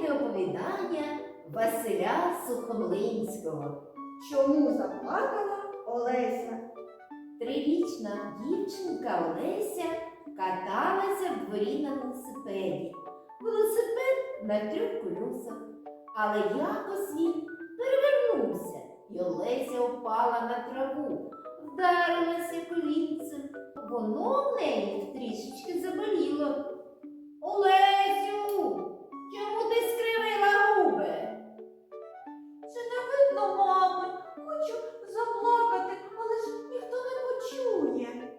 Читатимемо оповідання Василя Сухомлинського. Чому заплакала Олеся? Трирічна дівчинка Олеся каталася в дворі на велосипеді. Велосипед на трьох колесах, але якось він перевернувся, і Олеся впала на траву, вдарилася колінцем. Воно в неї трішечки видно, мами? Хочу заплакати, але ж ніхто не почує.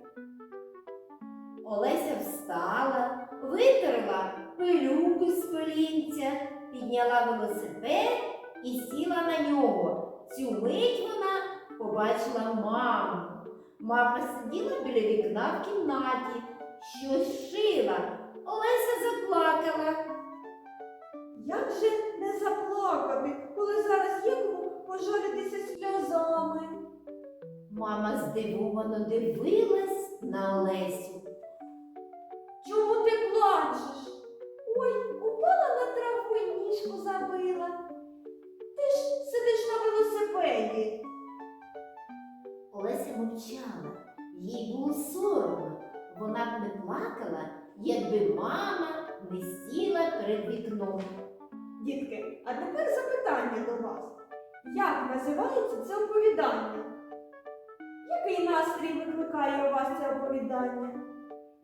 Олеся встала, витерла пилюку з колінця, підняла велосипед і сіла на нього. Цю мить вона побачила маму. Мама сиділа біля вікна в кімнаті, щось шила. Олеся заплакала. Як же Мама здивовано дивилась на Олесю. Чому ти плачеш? Ой, упала на траву і ніжку забила. Ти ж сидиш на велосипеді. Олеся мовчала, їй було соромно. Вона б не плакала, якби мама не сіла перед вікном. Дітки, а тепер запитання до вас. Як називається це оповідання? Який настрій викликає у вас це оповідання?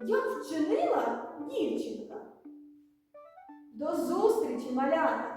Як вчинила дівчинка? До зустрічі, малята!